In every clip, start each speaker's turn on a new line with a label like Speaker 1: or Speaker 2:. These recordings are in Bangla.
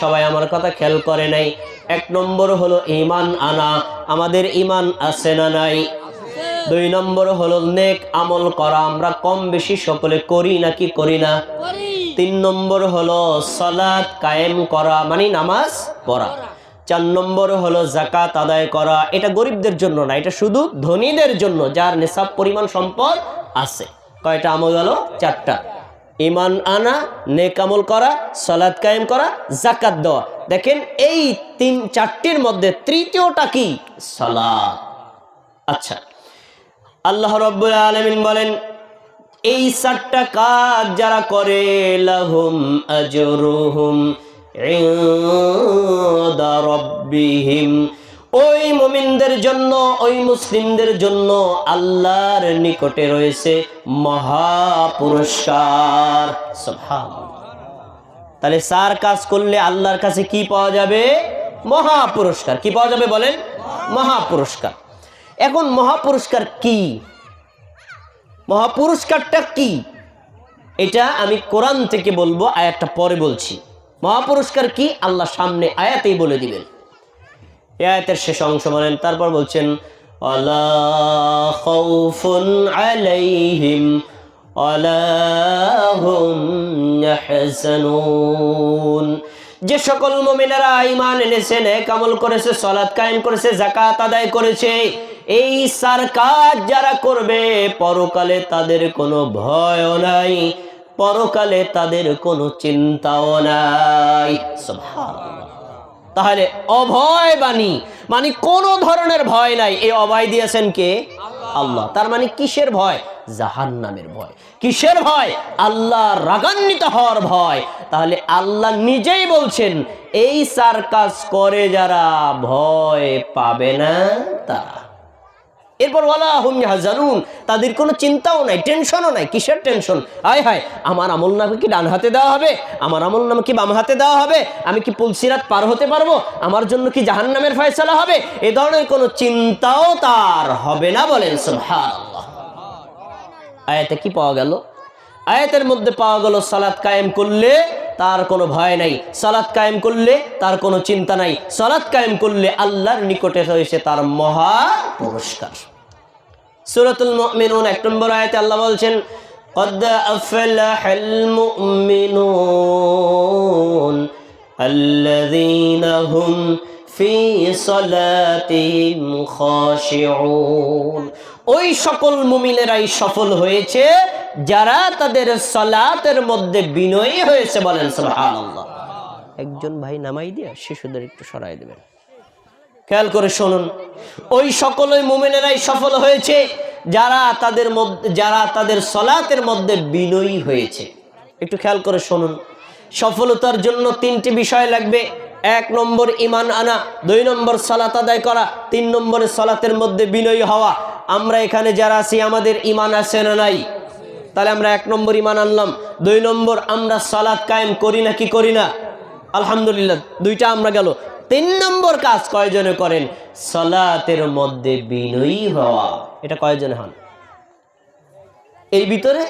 Speaker 1: সবাই আমার কথা খেয়াল করে নাই। এক নম্বর হলো ইমান আনা। আমাদের ইমান আছে না নাই? দুই নম্বর হলো নেক আমল করা। আমরা কম বেশি সকলে করি নাকি করি না? তিন নম্বর হলো সলাদ কায়েম করা মানে নামাজ পড়া। চার নম্বর হলো জাকাত আদায় করা। এটা গরিবদের জন্য না এটা শুধু ধনীদের জন্য যার নেশাব পরিমাণ সম্পদ আছে। কয়টা আমল গেল চারটা। ইমান আনা, নেক আমল করা সলাদ কায়েম করা জাকাত দেওয়া। দেখেন এই তিন, চারটির মধ্যে তৃতীয়টা কি? সলাদ আচ্ছা আল্লাহ রব্বুল আলমিন বলেন, এই চারটা কাজ যারা করে, লাহুম আজরুহুম রব্বিহিম। জন্য, ওই মুসলিমদের জন্য আল্লাহর নিকটে রয়েছে মহা পুরস্কার তাহলে চার কাজ করলে আল্লাহর কাছে কি পাওয়া যাবে? মহা পুরস্কার কি পাওয়া যাবে বলেন? মহা পুরস্কার এখন মহা পুরস্কার কি? মহাপুরস্কারটা কি? এটা আমি কোরআন থেকে বলব, আয়াতটা পরে বলছি। মহাপুরস্কার কি? আল্লাহ সামনে আয়াতেই বলে দিবেন। এই আয়াতের শেষ অংশ বলেন, তারপর বলছেন আলাইহিম যে সকল মুমিনেরা ঈমান এনেছে, নেক আমল করেছে, সালাত কায়েম করেছে, যাকাত আদায় করেছে, এই সার কাজ যারা করবে, পরকালে তাদের কোনো ভয়ও নাই, পরকালে তাদের কোনো চিন্তাও নাই। তাহলে অভয় বাণী মানে কোন ধরনের ভয় নাই। এই অভয় দিয়েছেন কে? আল্লাহ। তার মানে কিসের ভয়? জাহান নামের ভয়। কিসের ভয়? আল্লাহ রাগান্বিত হওয়ার ভয়। তাহলে আল্লাহ নিজেই বলছেন, এই সার্কাস করে যারা ভয় পাবে না তারা। এরপর ওয়ালা হুম জানুন তাদের কোনো চিন্তাও নাই, টেনশনও নাই, কিসের টেনশন? আয় হায়, আমার আমল নামে কি ডান হাতে দেওয়া হবে? আমার আমল নামে কি বাম হাতে দেওয়া হবে? আমি কি পুলসিরাত পার হতে পারব? আমার জন্য কি জাহান নামের ফয়সালা হবে? এ ধরনের কোনো চিন্তাও তার হবে না বলেন আয়াতে কি পাওয়া গেল? আয়াতের মধ্যে পাওয়া গেল, সালাত কায়েম করলে তার কোনো ভয় নাই, সালাত কায়েম করলে তার কোনো চিন্তা নাই, সালাত কায়েম করলে আল্লাহর নিকটে রয়েছে তার মহা পুরস্কার। সূরাতুল মুমিনুন এক নম্বর আয়াতে আল্লাহ বলছেন قد أفلح المؤمنون الذين هم في صلاتهم خاشعون ওই সকল মুমিনেরাই সফল হয়েছে যারা তাদের সলাতের মধ্যে বিনয়ী হয়েছে বলেন সুবহানাল্লাহ একজন ভাই নামাই দিয়া শিশুদের একটু সরাই দেবেন খেয়াল করে শুনুন। ওই সকলই মুমিনেরাই সফল হয়েছে, যারা তাদের মধ্যে, যারা তাদের সলাতের মধ্যে বিনয়ী হয়েছে। একটু খেয়াল করে শুনুন। সফলতার জন্য তিনটি বিষয় লাগবে। এক নম্বর ইমান আনা, দুই নম্বর সালাত আদায় করা, তিন নম্বরে সলাতের মধ্যে বিনয়ী হওয়া। আমরা এখানে যারা আছি, আমাদের ইমান আছে না নাই? তাহলে আমরা এক নম্বর ইমান আনলাম। দুই নম্বর আমরা সালাত কায়েম করি না কি করি না? আলহামদুলিল্লাহ, দুইটা আমরা গেল। তিন নম্বর কাজ কয়জনে করেন? সলাতের মধ্যে বিনয়ী হওয়া। এটা কয়জনে হন? এই ভিতরে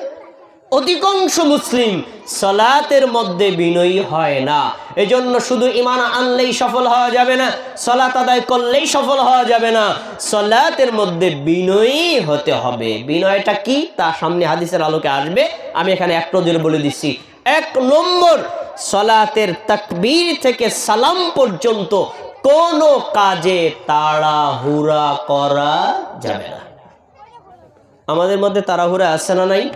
Speaker 1: অধিকাংশ মুসলিম সলাতের মধ্যে বিনয়ী হয় না। এজন্য শুধু ইমান আনলেই সফল হওয়া যাবে না, সলাত আদায় করলেই সফল হওয়া যাবে না, সলাতের মধ্যে বিনয়ী হতে হবে। বিনয়টা কি? তা সামনে হাদিসের আলোকে আসবে। আমি এখানে এক নজরে বলে দিচ্ছি। এক নম্বর সলাতের তাকবীর থেকে সালাম পর্যন্ত কোনো কাজে তাড়াহুড়া করা যাবে না। আমাদের মধ্যে তাড়াহুড়া আছে না নাই?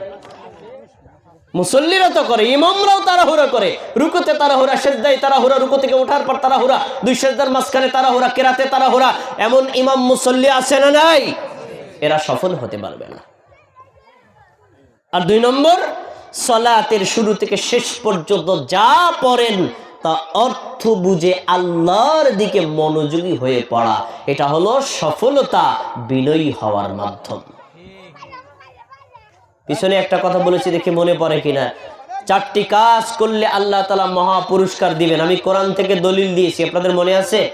Speaker 1: মুসল্লিরা তো করে, ইমামরাও তাড়াহুড়া করে। রুকুতে তাড়াহুড়া সেজদাই তাড়াহুড়া, রুকু থেকে ওঠার পর তাড়াহুড়া, দুই সেজদার মাঝখানে তাড়াহুড়া, কেরাতে তাড়াহুড়া, এমন ইমাম মুসল্লি আছে না নাই? এরা সফল হতে পারবে না। আর দুই নম্বর সলাতের শুরু থেকে শেষ পর্যন্ত যা পড়েন, তা অর্থ বুঝে আল্লাহর দিকে মনোযোগী হয়ে পড়া। এটা হলো সফলতা বিনয়ী হওয়ার মাধ্যম। পিছনে একটা কথা বলেছি দেখে মনে পড়ে কিনা। চারটি কাজ করলে আল্লাহ তালা মহা পুরস্কার দিবেন। আমি কোরআন থেকে দলিল দিয়েছি, আপনাদের মনে আছে?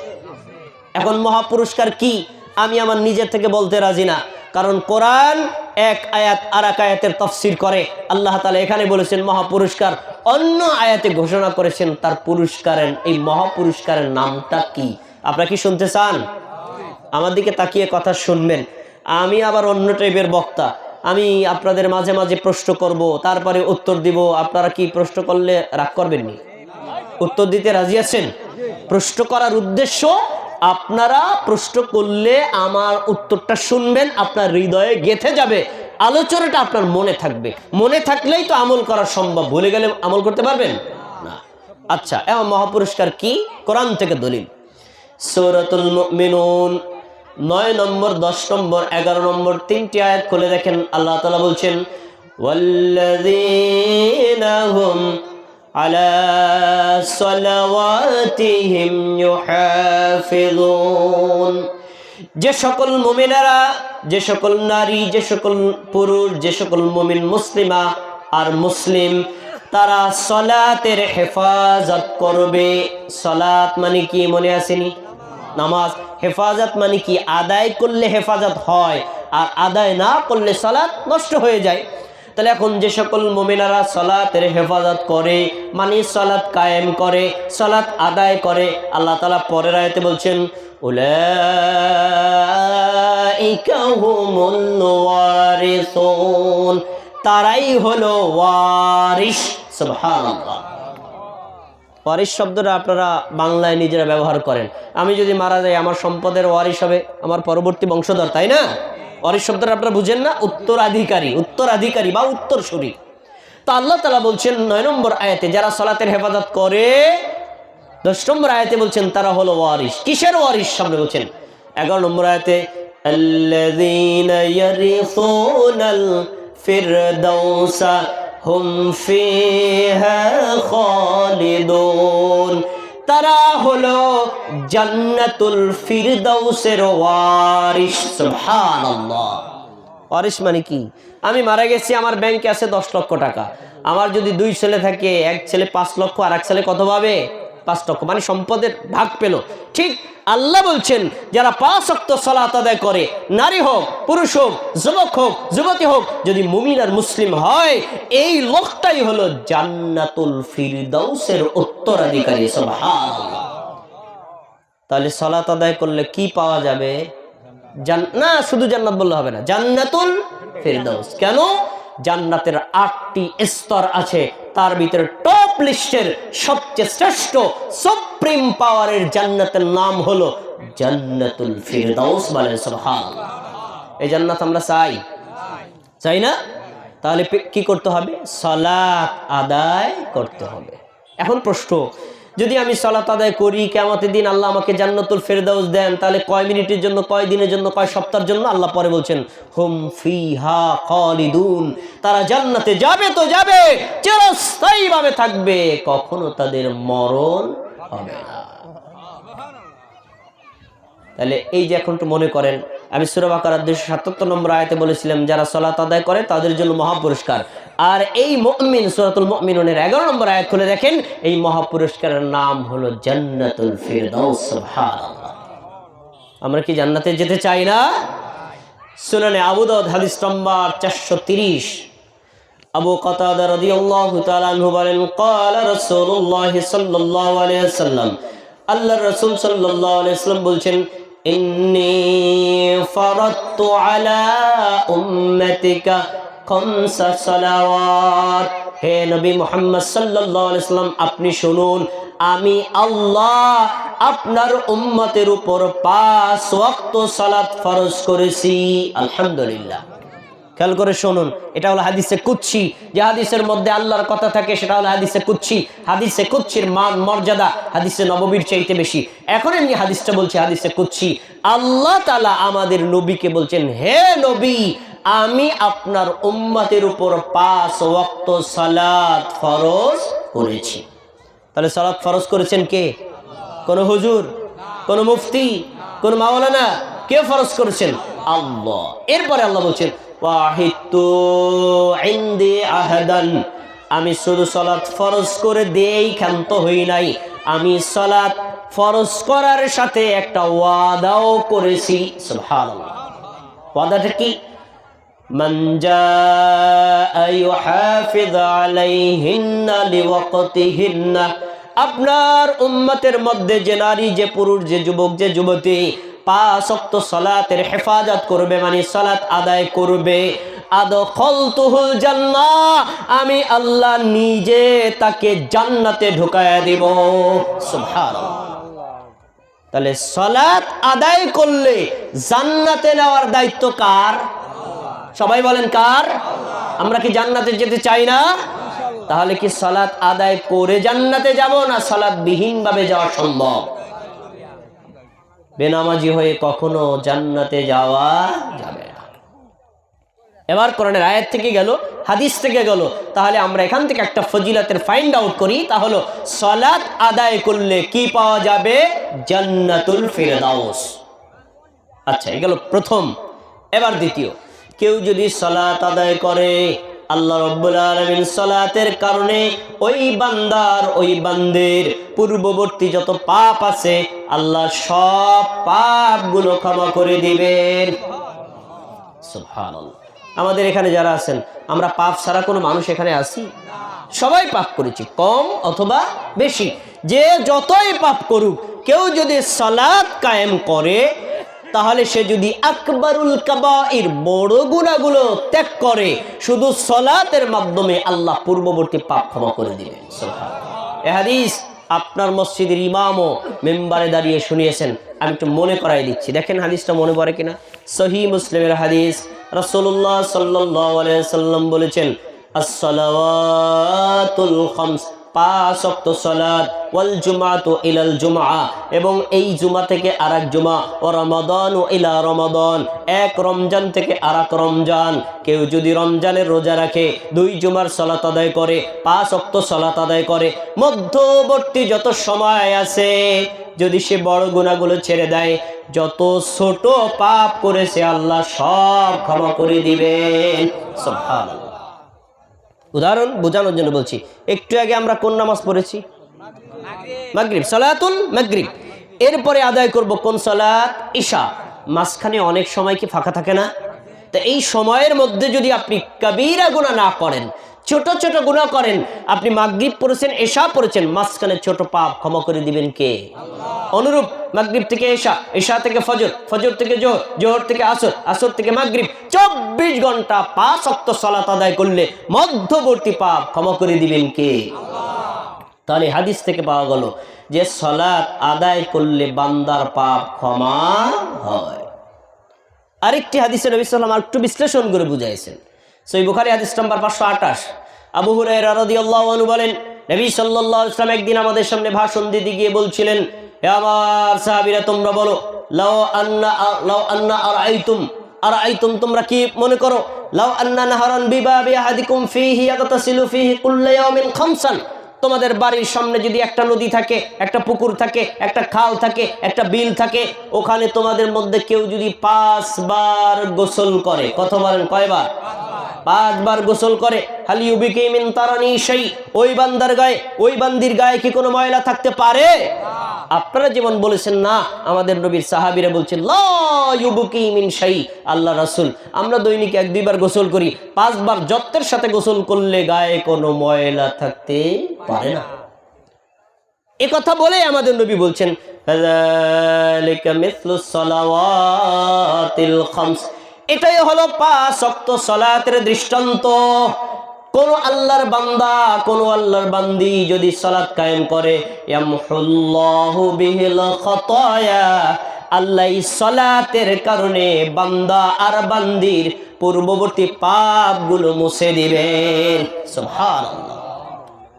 Speaker 1: এখন মহা পুরস্কার কি? আমি আমার নিজের থেকে বলতে রাজি না। কারণ কোরআন এক আয়াত আর এক আয়াতের তফসির করে। আল্লাহ তালা এখানে বলেছেন মহা পুরস্কার অন্য আয়াতে ঘোষণা করেছেন, তার পুরস্কারের, এই মহাপুরস্কারের নামটা কি? আপনারা কি শুনতে চান? আমার দিকে তাকিয়ে কথা শুনবেন। আমি আবার অন্য টাইপের বক্তা। আমি আপনাদের মাঝে মাঝে প্রশ্ন করব, তারপরে উত্তর দিব। আপনারা কি প্রশ্ন করলে রাগ করবেননি? উত্তর দিতে রাজি আছেন? প্রশ্ন করার উদ্দেশ্য আপনারা প্রশ্ন করলে আমার উত্তরটা শুনবেন আপনার হৃদয়ে গেথে যাবে আলোচনাটা আপনার মনে থাকবে মনে থাকলেই তো আমল করা সম্ভব ভুলে গেলে আমল করতে পারবেন না আচ্ছা এমন মহাপুরস্কার কি কোরআন থেকে দলিল সৌরাতুল মুমিনুন নয় নম্বর দশ নম্বর এগারো নম্বর তিনটি আয়াত খুলে দেখেন আল্লাহ তালা বলছেন والذين هم على صلواتهم يحافظون যে সকল মুমিনেরা যে সকল নারী যে সকল পুরুষ যে সকল মুমিন মুসলিমা আর মুসলিম তারা সলাতের হেফাজত করবে সলাত মানে কি মনে আসেনি নামাজ হেফাজত মানে কি আদায় করলে হেফাজত হয় আর আদায় না করলে সলাৎ নষ্ট হয়ে যায় তাহলে এখন যে সকল মোমিনারা সলাতের হেফাজত করে মানে সলাৎ কায়েম করে সলাৎ আদায় করে, আল্লাহ তালা পরের আয়তে বলছেন তারাই হলো ওয়ারিস ওয়ারিস শব্দটা আপনারা বাংলায় নিজেরা ব্যবহার করেন। আমি যদি মারা যাই, আমার সম্পদের ওয়ারিস হবে, আমার পরবর্তী বংশধর, তাই না? ওয়ারিস শব্দটা আপনারা বুঝেন না উত্তরাধিকারী উত্তরাধিকারী বা উত্তরসূরি তো আল্লাহ তালা বলছেন নয় নম্বর আয়াতে যারা সলাতের হেফাজত করে দশ নম্বর আয়াতে বলছেন তারা হলো ওয়ারিস কিসের ওয়ারিস সামনে বলছেন এগারো নম্বর আয়াতে الذين يرثون الفردوس هم فيها خالدون তারা হলো জান্নাতুল ফিরদাউসের ওয়ারিশ, সুবহানাল্লাহ। ওয়ারিশ মানে কি? আমি মারা গেছি, আমার ব্যাংকে আছে দশ লক্ষ টাকা। আমার যদি দুই ছেলে থাকে, এক ছেলে পাঁচ লক্ষ আর এক ছেলে কত পাবে? পাঁচ লক্ষ। মানে সম্পদের ভাগ পেল। ঠিক আল্লাহ বলছেন, যারা পাঁচ অক্ত সলাত আদায় করে, নারী হোক, পুরুষ হোক, যুবক হোক, যুবতী হোক, যদি মুমিন আর মুসলিম হয়, এই লোকটাই হলো জান্নাতুল ফিরদাউসের উত্তরাধিকারী তাহলে সলাত আদায় করলে কি পাওয়া যাবে? না, শুধু জান্নাত বললে হবে না, জান্নাতুল ফেরদাউস। কেন? জান্নাতের আটটি স্তর আছে, তার ভিতরে টপ লিস্টের সবচেয়ে শ্রেষ্ঠ সুপ্রিম পাওয়ারের জান্নাতের নাম হলো জান্নাতুল ফিরদাউস বলেন সুবহানাল্লাহ। এই জান্নাত আমরা চাই। চাই না? তাহলে কি করতে হবে? সালাত আদায় করতে হবে। এখন প্রশ্ন যদি আমি সলাত আদায় করি কেমতের দিন আল্লাহ আমাকে জান্নাতুল ফেরদাউস দেন, তাহলে কয় মিনিটের জন্য, কয় দিনের জন্য, কয় সপ্তাহের জন্য? আল্লাহ পরে বলছেন, হুম ফিহা খালিদুন। তারা জান্নাতে যাবে তো যাবে চিরস্থায়ী ভাবে থাকবে, কখনো তাদের মরণ হবে না। তাহলে এই যে এখন একটু মনে করেন, আমি সুরবাকার দুশো সাতাত্তর নম্বর আয়তে বলেছিলাম, যারা সলাত আদায় করে, তাদের জন্য মহাপুরস্কার আর এই মুমিন, সুরাতুল মুমিনুনের এগারো নম্বর আয়াত খুলে দেখেন, এই মহাপুরস্কারের নাম হলো জান্নাতুল ফিরদাউস আমরা কি জান্নাতে যেতে চাই না? সুনানে আবু দাউদ হাদিস নম্বর 430 আবু কাতাদা রাদিয়াল্লাহু তাআলা আনহু বলেন ক্বালা রাসূলুল্লাহ সাল্লাল্লাহু আলাইহি ওয়াসাল্লাম। আল্লাহর রাসূল সাল্লাল্লাহু আলাইহি ওয়াসাল্লাম বলছেন, ইন্নী ফারাদতু আলা উম্মাতিকা হে নবী মুহাম্মদ ওয়াসাল্লাম, আপনি শুনুন, আমি আল্লাহ আপনার উম্মতের উপর পাঁচ ওয়াক্ত সালাত ফরজ করেছি। আলহামদুলিল্লাহ। খেয়াল করে শুনুন, এটা হলো হাদিসে কুচ্ছি যে হাদিসের মধ্যে আল্লাহর কথা থাকে, সেটা হলো হাদিসে কুচ্ছি হাদিসে কুচ্ছির মান, মর্যাদা হাদিসে নববীর চাইতে বেশি। এখন এমনি হাদিসটা বলছি, হাদিসে কুচ্ছি আল্লাহ তালা আমাদের নবীকে বলছেন, হে নবী আমি আপনার উম্মতের উপর পাঁচ ওয়াক্ত সালাত ফরজ করেছি। তাহলে সালাত ফরজ করেছেন কে? কোন হুজুর? কোন মুফতি? কোন মাওলানা? কে ফরজ করেছেন? আল্লাহ। এরপরে আল্লাহ বলছেন আহাদান। আমি শুধু সলাৎ ফরজ করে দেই ক্ষান্ত হই নাই। আমি সলাৎ ফরজ করার সাথে একটা ওয়াদাও করেছি। ওয়াদাটা কি? من جاء يحافظ عليهن لوقتهن আপনার উম্মতের মধ্যে যে নারী যে পুরুষ যে যুবক যে যুবতী পাঁচ ওয়াক্ত সালাতের হেফাজত করবে মানে সালাত আদায় করবে আদখলতুহুল জান্নাহ আমি আল্লাহ নিজে তাকে জান্নাতে ঢুকায়া দিব সুবহানাল্লাহ তাহলে সলাৎ আদায় করলে জান্নাতে নেওয়ার দায়িত্ব কার সবাই বলেন কার? আমরা কি জান্নাতে যেতে চাই না? তাহলে কি সলাৎ আদায় করে জান্নাতে যাব না সলাৎ বিহীন ভাবে যাওয়া সম্ভব? বেনামাজি হয়ে কখনো জান্নাতে যাওয়া যাবে না। এবার কোরআনের আয়াত থেকে গেল, হাদিস থেকে গেল। তাহলে আমরা এখান থেকে একটা ফজিলাতের ফাইন্ড আউট করি। তাহলে সলাৎ আদায় করলে কি পাওয়া যাবে? জান্নাতুল ফিরদাউস। আচ্ছা এই গেল প্রথম। এবার দ্বিতীয়। কেউ যদি সলাৎ আদায় করে, আল্লাহ রব্বুল আলমিন সলাতের কারণে ওই বান্দার, ওই বান্দের পূর্ববর্তী যত পাপ আছে, আল্লাহ সব পাপগুলো ক্ষমা করে দিবেন। আমাদের এখানে যারা আছেন, আমরা পাপ ছাড়া কোনো মানুষ এখানে আসি সবাই পাপ করেছি, কম অথবা বেশি। যে যতই পাপ করুক, কেউ যদি সালাত কায়েম করে তাহলে সে যদি আকবরুল কাবাইর বড় গুণাগুলো ত্যাগ করে, শুধু সলাতের মাধ্যমে আল্লাহ পূর্ববর্তী পাপ ক্ষমা করে দিবেন সুবহানাল্লাহ। এ হাদিস আপনার মসজিদের ইমামও মেম্বারে দাঁড়িয়ে শুনিয়েছেন। আমি একটু মনে করাই দিচ্ছি। দেখেন হাদিসটা মনে পড়ে কিনা? সহি মুসলিমের হাদিস সাল্লাল্লাহু সাল্লাম বলেছেন khams পাঁচ ওয়াক্ত সালাত, ওয়াল জুমাতু ইলাল জুমআ, এবং এই জুমা থেকে আরেক জুমা, ও ও ইলা এক রমজান থেকে আরেক রমজান। কেউ যদি রমজানের রোজা রাখে, দুই জুমার সালাত আদায় করে সালাত আদায় করে, মধ্যবর্তী যত সময় আছে, যদি সে বড় গুণাগুলো ছেড়ে দেয়, যত ছোট পাপ করেছে আল্লাহ সব ক্ষমা করে দিবেন। উদাহরণ বোঝানোর জন্য বলছি, একটু আগে আমরা কোন নামাজ পড়েছি? মাগরিব, সালাতুল মাগরিব। এরপরে আদায় করব কোন সালাত? ঈশা মাঝখানে অনেক সময় কি ফাঁকা থাকে না? তো এই সময়ের মধ্যে যদি আপনি কাবিরা গুণা না করেন ছোট ছোট গুণা করেন। আপনি মাগরিব পড়েছেন, এশা পড়েছেন, মাঝখানে ছোট পাপ ক্ষমা করে দিবেন কে? অনুরূপ মাগরিব থেকে এশা এশা থেকে ফজর ফজর থেকে জোহর জোহর থেকে আসর আসর থেকে মাগরিব। চব্বিশ ঘণ্টা পাঁচ অক্ত সলাত আদায় করলে মধ্যবর্তী পাপ ক্ষমা করে দিবেন কে? তাহলে হাদিস থেকে পাওয়া গেল যে সলাৎ আদায় করলে বান্দার পাপ ক্ষমা হয়। আরেকটি হাদিসে নবী সাল্লাম আর একটু বিশ্লেষণ করে বুঝাইছেন। সই বুখারি হাদিস নাম্বার পাঁচশো আঠাশ। আবু হুরায়রা রাদিয়াল্লাহু আনহু বলেন, নবী সাল্লাল্লাহু আলাইহি ওয়াসাল্লাম একদিন আমাদের সামনে ভাষণ দিতে গিয়ে বলছিলেন, হে আমার সাহাবীরা, তোমরা বলো লাও আন্না লাও আন্না আরাইতুম আরাইতুম তোমরা কি মনে করো? লাও আন্না বিবাবি ফীহি ফীহি খামসান। তোমাদের বাড়ির সামনে যদি একটা নদী থাকে, একটা পুকুর থাকে, একটা খাল থাকে, একটা বিল থাকে, ওখানে তোমাদের মধ্যে কেউ যদি পাঁচবার গোসল করে। কত বলেন? কয়বার? পাঁচবার গোসল করে। হালিউবিকে মিন তারানি সেই ওই বান্দার গায়ে, ওই বান্দির গায়ে কি কোনো ময়লা থাকতে পারে? আপনারা যেমন বলেছেন, না। আমাদের নবীর সাহাবিরা বলছেন, লা ইউবুকি মিন আল্লাহ রাসূল, আমরা দৈনিক এক দুইবার গোসল করি। পাঁচবার যত্নের সাথে গোসল করলে গায়ে কোনো ময়লা থাকতে পারে না। এ কথা বলে আমাদের নবী বলছেন "ফাযালিকা মিথলু সালাওয়াতিল খামস এটাই হলো পাঁচ ওয়াক্ত সালাতের দৃষ্টান্ত। কোন আল্লাহর বান্দা, কোন আল্লাহর বান্দি যদি সালাত কায়েম করে আল্লাহ সালাতের কারণে বান্দা আর বান্দির পূর্ববর্তী পাপগুলো মুছে দিবেন।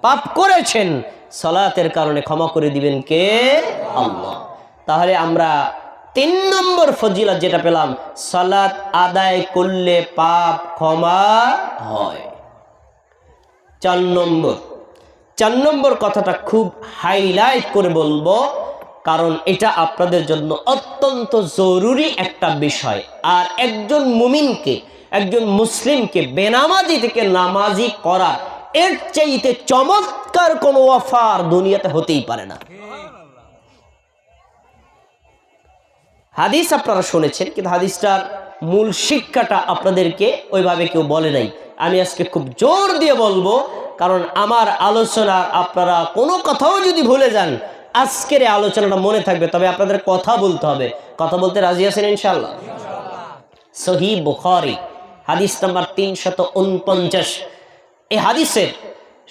Speaker 1: পাপ করেছেন, সালাতের কারণে ক্ষমা করে দিবেন কে? আল্লাহ। তাহলে আমরা তিন নম্বর ফজিলত যেটা পেলাম, সালাত আদায় করলে পাপ ক্ষমা হয়। চার নম্বর। চার নম্বর কথাটা খুব হাইলাইট করে বলব, কারণ এটা আপনাদের জন্য অত্যন্ত জরুরি একটা বিষয়। আর একজন মুমিনকে, একজন মুসলিমকে বেনামাজি থেকে নামাজি করা, এর চাইতে চমৎকার কোনো অফার দুনিয়াতে হতেই পারে না। হাদিস আপনারা শুনেছেন, কিন্তু হাদিসটার মূল শিক্ষাটা আপনাদেরকে ওইভাবে কেউ বলে নাই। আমি আজকে খুব জোর দিয়ে বলব, কারণ আমার আলোচনা আপনারা কোনো কথাও যদি ভুলে যান, আজকের আলোচনাটা মনে থাকবে, তবে আপনাদের কথা বলতে হবে। কথা বলতে রাজি আছেন ইনশাল্লাহ সহি বুখারি, হাদিস নাম্বার তিনশত উনপঞ্চাশ। এই হাদিসের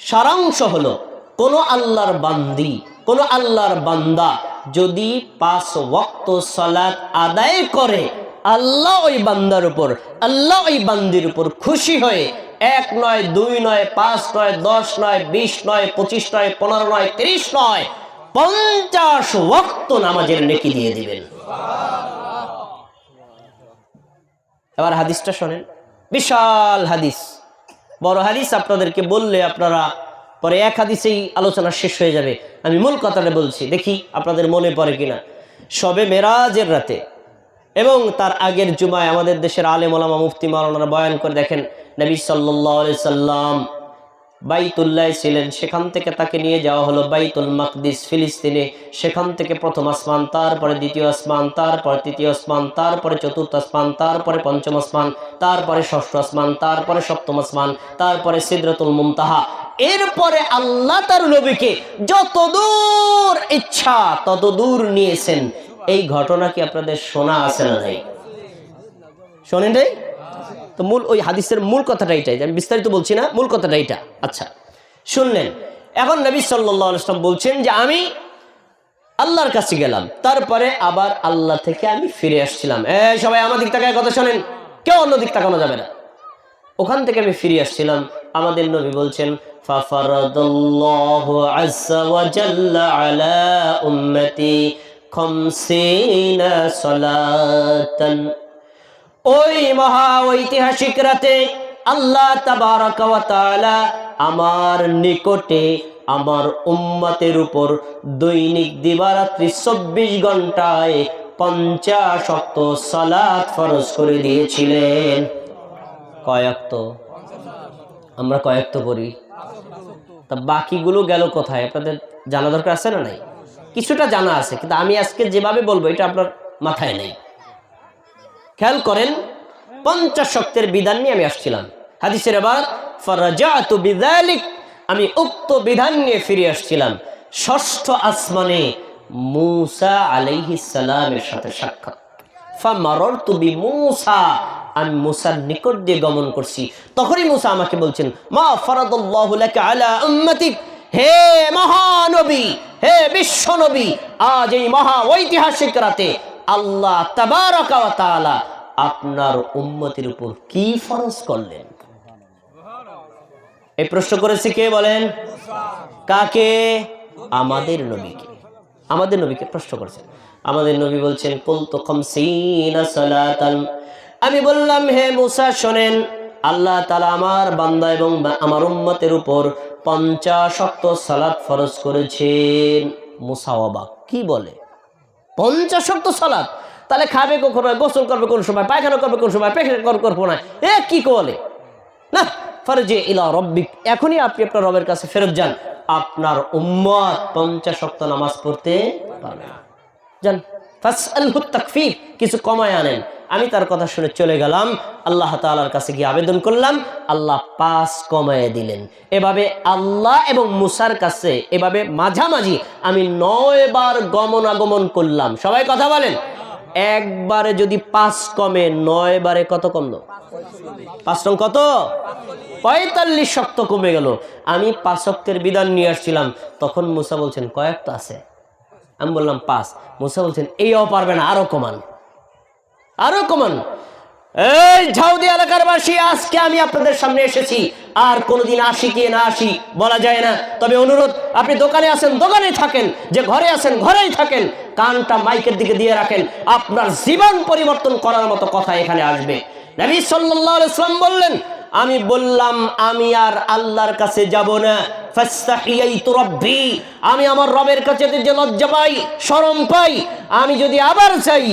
Speaker 1: সারাংশ হলো, কোনো আল্লাহর বান্দি কোন আল্লাহর বান্দা যদি পাঁচ ওয়াক্ত সালাত আদায় করে, আল্লাহ ওই বান্দার উপর, আল্লাহ ওই বান্দির উপর খুশি হয়ে এক নয়, দুই নয়, পাঁচ নয়, দশ নয়, বিশ নয়, পঁচিশ নয়, পনেরো নয়, তিরিশ নয়, পঞ্চাশ ওয়াক্ত নামাজের নেকি দিয়ে দিবেন। এবার হাদিসটা শোনেন। বিশাল হাদিস। বড় হাদিস আপনাদেরকে বললে আপনারা পরে এক হাদিসেই আলোচনা শেষ হয়ে যাবে। আমি মূল কথাটা বলছি, দেখি আপনাদের মনে পড়ে কিনা। সবে মেরাজের রাতে এবং তার আগের জুমায় আমাদের দেশের আলেম মুফতি মারানারা বয়ান করে দেখেন, নবী সাল্লাহ সাল্লাম বাইতুল্লাহ ছিলেন। সেখান থেকে তাকে নিয়ে যাওয়া হলো বাইতুল মাকদিস ফিলিস্তিনে। সেখান থেকে প্রথম আসমান, তারপরে দ্বিতীয় আসমান, তারপরে তৃতীয় আসমান, তারপরে চতুর্থ আসমান, তারপরে পঞ্চম আসমান, তারপরে ষষ্ঠ আসমান, তারপরে সপ্তম আসমান, তারপরে সিদরাতুল মুমতাহা এরপরে আল্লাহ তার নবীকে যত দূর ইচ্ছা ততদূর নিয়েছেন। এই ঘটনা কি আপনাদের শোনা আছে না নাই? শোনেন নাই? তো মূল ওই হাদিসের মূল কথাটা এটাই আমি বিস্তারিত বলছি না, মূল কথাটা এটা। আচ্ছা শুনলেন। এখন নবী সাল্লাম বলছেন যে আমি আল্লাহর কাছে গেলাম, তারপরে আবার আল্লাহ থেকে আমি ফিরে আসছিলাম। এ সবাই আমার দিক তাকায় কথা শোনেন, কেউ অন্য দিক তাকানো যাবে না। ওখান থেকে আমি ফিরে আসছিলাম, আমাদের নবী বলছেন ফাফারদুম্মতি ওই মহা ঐতিহাসিক রাতে আল্লাহ আমার নিকটে আমার উম্মতের উপর দৈনিক দিবারাত্রি চব্বিশ ঘন্টায় পঞ্চাশ সালাত ফরজ করে দিয়েছিলেন। কয়েকত? আমরা কয়েকত পড়ি। তা বাকিগুলো গেল কোথায়? আপনাদের জানা দরকার আছে না নাই? কিছুটা জানা আছে, কিন্তু আমি আজকে যেভাবে বলব, এটা আপনার মাথায় নেই। করেন, পঞ্চাশ শক্তের বিধান নিয়ে আমি আসছিলাম। হাদিসের এবার ফরাজাতু বিযালিক আমি উক্ত বিধান নিয়ে ফিরে আসছিলাম। ষষ্ঠ আসমানে মূসা আলাইহিস সালামের সাথে সাক্ষাৎ। ফামাররতু বিমূসা আমি মুসার নিকট দিয়ে গমন করছি। তখনই মুসা আমাকে বলছেন, মা ফরাদাল্লাহু লাকা আলা উম্মাতিক হে মহানবী হে বিশ্বনবী আজ এই মহা ঐতিহাসিক রাতে আল্লাহ আপনার উম্মতের উপর কি ফরজ করলেন? এই প্রশ্ন করেছে কে বলেন? কাকে? আমাদের নবীকে। আমাদের নবীকে প্রশ্ন করেছেন। আমাদের নবী বলছেন, কুলতু আমি বললাম, হে মুসা, শোনেন, আল্লাহ তাআলা আমার বান্দা এবং আমার উম্মতের উপর পঞ্চাশ সালাত ফরজ করেছেন। মুসা অবাক। কি বলে? পঞ্চাশ শক্ত সালাদ। তাহলে খাবে কখন, গোসল করবে কোন সময়, পায়খানা করবে কোন সময় পেখানা করবে করব না। এ কি বলে না, ফরজে ইলা রব্বিক। এখনই আপনি আপনার রবের কাছে ফেরত যান। আপনার উম্মত পঞ্চাশ শক্ত নামাজ পড়তে পারবে। যান। ফাসআলহু তাকফীর, কিছু কমায় আনেন। আমি তার কথা শুনে চলে গেলাম, আল্লাহ তাআলার কাছে গিয়ে আবেদন করলাম, আল্লাহ পাস কমায় দিলেন। এভাবে আল্লাহ এবং মুসার কাছে এভাবে মাঝামাঝি আমি নয় বার গমনাগমন করলাম। সবাই কথা বলেন? একবারে যদি পাঁচ কমে নয় বারে কত কমলো? পাঁচ রং কত? পঁয়তাল্লিশ শক্ত কমে গেল। আমি পাঁচ শক্তের বিধান নিয়ে আসছিলাম। তখন মুসা বলছেন কয়েকটা আছে। আমি বললাম, পাঁচ। মুসা বলছেন এইও পারবে না আরও কমান। আরও কমন। এই ঝাউদি এলাকার বাসী আজকে আমি আপনাদের সামনে এসেছি। আর কোনোদিন আসি কি না আসি বলা যায় না। তবে অনুরোধ, আপনি দোকানে আছেন, দোকানে থাকেন, যে ঘরে আছেন, ঘরেই থাকেন। কানটা মাইকের দিকে দিয়ে রাখেন। আপনার জীবন পরিবর্তন করার মতো কথা এখানে আসবে। নবী সাল্লাল্লাহু আলাইহি সাল্লাম বললেন আমি বললাম, আমি আর আল্লাহর কাছে যাব না। আমি আমার রবের কাছে যে লজ্জা পাই, শরম পাই, আমি যদি আবার চাই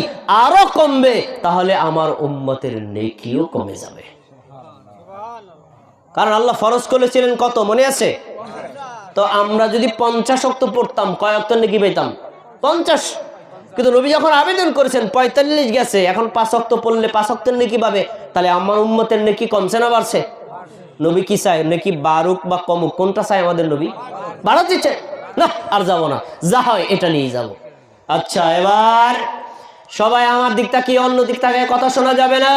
Speaker 1: আরও কমবে, তাহলে আমার উম্মতের নেকিও কমে যাবে। কারণ আল্লাহ ফরজ করেছিলেন কত, মনে আছে? তো আমরা যদি পঞ্চাশ অক্ত পড়তাম, কয় অক্ত নেকি পেতাম পঞ্চাশ। কিন্তু নবী যখন আবেদন করেছেন, পঁয়তাল্লিশ গেছে, এখন পাঁচ অক্ত পড়লে পাঁচ অক্তের নেকি পাবে? তাহলে আমার উম্মতের নেকি কমছে না বাড়ছে? নবী কি চায়? নাকি বারুক বা কমুক? কোনটা চায় আমাদের নবী? বাড়াতে চায় না, আর যাব না। যা হয় এটা নিয়ে যাব। আচ্ছা এবার সবাই আমার দিকটা কি অন্য দিক থেকে কথা শোনা যাবে না।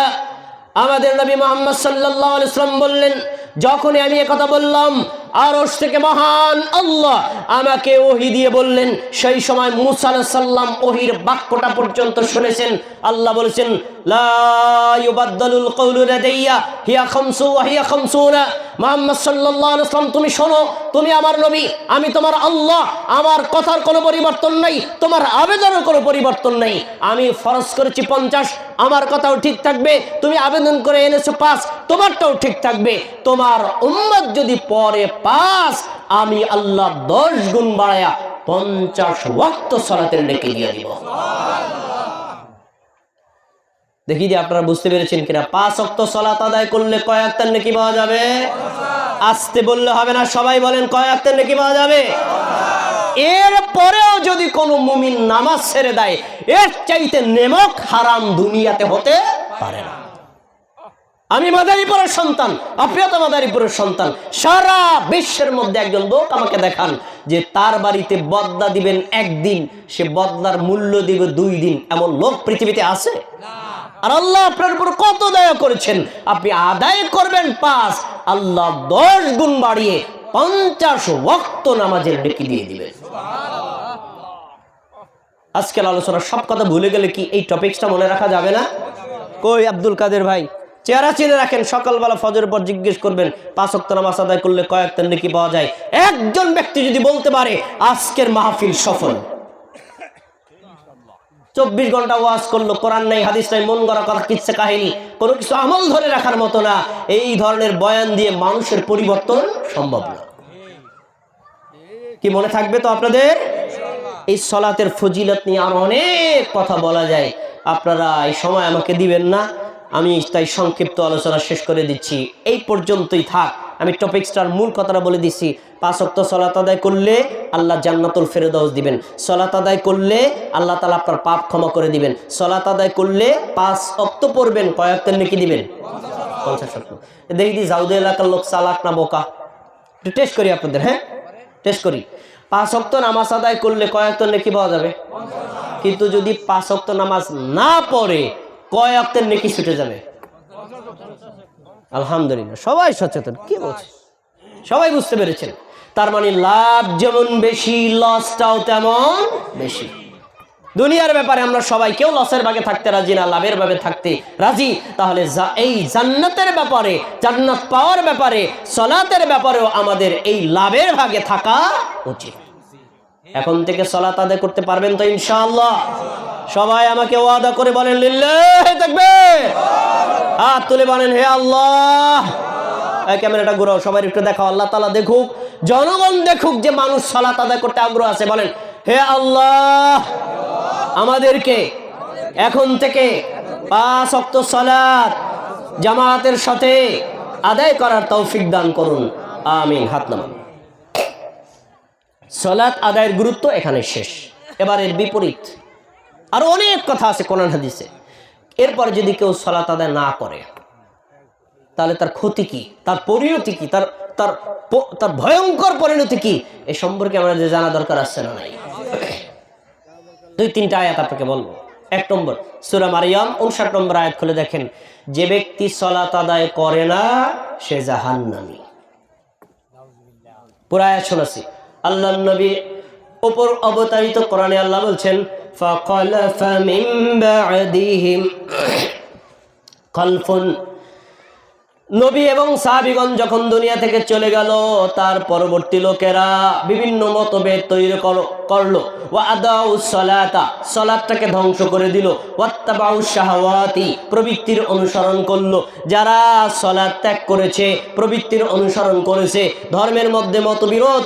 Speaker 1: আমাদের নবী মোহাম্মদ সাল্লাহ ইসলাম বললেন যখনই আমি কথা বললাম, আরশ থেকে মহান আল্লাহ আমাকে ওহি দিয়ে বললেন, সেই সময় মুসা সাল্লাম ওহির বাক্যটা পর্যন্ত শুনেছেন। আল্লাহ বলেছেন তুমি শোনো, তুমি আমার নবী, আমি তোমার আল্লাহ, আমার কথার কোনো পরিবর্তন নাই, তোমার আবেদনের কোনো পরিবর্তন নাই। আমি ফরজ করেছি পঞ্চাশ, আমার কথাও ঠিক থাকবে, তুমি আবেদন করে এনেছো পাঁচ, তোমারটাও ঠিক থাকবে। তোমার উম্মত যদি পরে পাঁচ আমি আল্লাহ দশ গুণ বাড়ায়া পঞ্চাশ ওয়াক্ত সলাতের ডেকে দিয়ে দিব। দেখি যে আপনারা বুঝতে পেরেছেন কিনা, পাঁচ অক্ত সলাত আদায় করলে কয় আক্তার নাকি পাওয়া যাবে? আসতে বললে হবে না, সবাই বলেন কয় আক্তার নাকি পাওয়া যাবে? এর পরেও যদি কোনো মুমিন নামাজ ছেড়ে দেয়, এর চাইতে নেমক হারাম দুনিয়াতে হতে পারে না। আমি মাদারীপুরের সন্তান আপনিও তো মাদারীপুরের সন্তান। সারা বিশ্বের মধ্যে একজন লোক আমাকে দেখান যে তার বাড়িতে বদলা দিবেন একদিন, সে বদলার মূল্য দিবে দুই দিন। এমন লোক পৃথিবীতে আছে? আর আল্লাহ আপনার উপর কত দয়া করেছেন? আপনি আদায় করবেন পাঁচ, আল্লাহ দশ গুণ বাড়িয়ে পঞ্চাশ ওয়াক্ত নামাজের ডেকে দিয়ে দিবেন আজকের আলোচনা সব কথা ভুলে গেলে কি এই টপিকসটা মনে রাখা যাবে না? কই আব্দুল কাদের ভাই? চেহারা চিনে রাখেন, সকালবেলা ফজরের পর জিজ্ঞেস করবেন, পাঁচ অক্ত নামাজ আদায় করলে কয়েকটা নাকি পাওয়া যায়? একজন ব্যক্তি যদি বলতে পারে, আজকের মাহফিল সফল। চব্বিশ ঘণ্টা ওয়াজ করল, কোরআন নাই, হাদিস নাই, মন গড়া কথা কিচ্ছে কাহিনী, কোনো কিছু আমল ধরে রাখার মতো না। এই ধরনের বয়ান দিয়ে মানুষের পরিবর্তন সম্ভব না। কি মনে থাকবে তো আপনাদের? এই সলাতের ফজিলত নিয়ে আর অনেক কথা বলা যায়। আপনারা এই সময় আমাকে দিবেন না। আমি তাই সংক্ষিপ্ত আলোচনা শেষ করে দিচ্ছি। এই পর্যন্তই থাক। আমি টপিক্সটার মূল কথাটা বলে দিচ্ছি পাঁচ অক্ত সলাত আদায় করলে আল্লাহ জান্নাতুল ফেরদাউস দিবেন। সলাত আদায় করলে আল্লাহ তালা আপনার পাপ ক্ষমা করে দিবেন। সলাত আদায় করলে পাঁচ অক্ত পড়বেন। কয়েকটা নাকি দিবেন? পঞ্চাশ অক্ত দেখি দি জাউদে এলাকার লোক চালাক না বোকা? একটু টেস্ট করি আপনাদের হ্যাঁ? টেস্ট করি। পাঁচ অক্ত নামাজ আদায় করলে কয়েকটা নেকি পাওয়া যাবে? কিন্তু যদি পাঁচ অক্ত নামাজ না পড়ে কয় অক্তের নেকি ছুটে যাবে? আলহামদুলিল্লাহ, সবাই সচেতন। কি বলছে? সবাই বুঝতে পেরেছেন। তার মানে লাভ যেমন বেশি লসটাও তেমন বেশি। দুনিয়ার ব্যাপারে আমরা সবাই কেউ লসের ভাগে থাকতে রাজি না, লাভের ভাবে থাকতে রাজি। তাহলে এই জান্নাতের ব্যাপারে, জান্নাত পাওয়ার ব্যাপারে, সলাতের ব্যাপারেও আমাদের এই লাভের ভাগে থাকা উচিত। এখন থেকে সলাত আদায় করতে পারবেন তো ইনশাআল্লাহ। সবাই আমাকে ওয়াদা করে বলেন তাকবীর। হাত তুলে বলেন, হে আল্লাহ। ক্যামেরাটা ঘুরাও, সবাই একটু দেখাও, আল্লাহ তাআলা দেখুক, জনগণ দেখুক যে মানুষ সালাত আদায় করতে আগ্রহ আছে। বলেন, হে আল্লাহ। আমাদেরকে এখন থেকে পাঁচ অক্ত সালাত জামায়াতের সাথে আদায় করার তৌফিক দান করুন। আমিন, হাত নামান। সলাৎ আদায়ের গুরুত্ব এখানে শেষ। এবারের বিপরীত। আরও অনেক কথা আছে কোরআন হাদিসে। এরপরে যদি কেউ সলাত আদায় না করে, তাহলে তার ক্ষতি কি? তার পরিণতি কি? তার তার তার ভয়ঙ্কর পরিণতি কি? এ সম্পর্কে আমাদের জানা দরকার আছে না নাই? দুই, তিনটা আয়াত আপনাকে বলব। এক নম্বর, সুরা মারিয়াম, উনষাট নম্বর আয়াত খুলে দেখেন, যে ব্যক্তি সলাত আদায় করে না, সে জাহান্নামী। পুরা আয়াত শোনাছি। আল্লাহ নবী ওপর অবতারিত কোরআনে আল্লাহ বলছেন فَخَلَفَ مِن بَعْدِهِمْ خَلْفٌ নবী এবং সাহাবিগণ যখন দুনিয়া থেকে চলে গেল তার পরবর্তী লোকেরা বিভিন্ন মতভেদ তৈরি কর- করলো ওয়া আদাউ সলাতা সলাতটাকে ধ্বংস করে দিল ওয়াত্তাবাউ শাহওয়াতি প্রবৃত্তির অনুসরণ করলো যারা সলাত ত্যাগ করেছে প্রবৃত্তির অনুসরণ করেছে ধর্মের মধ্যে মতবিরোধ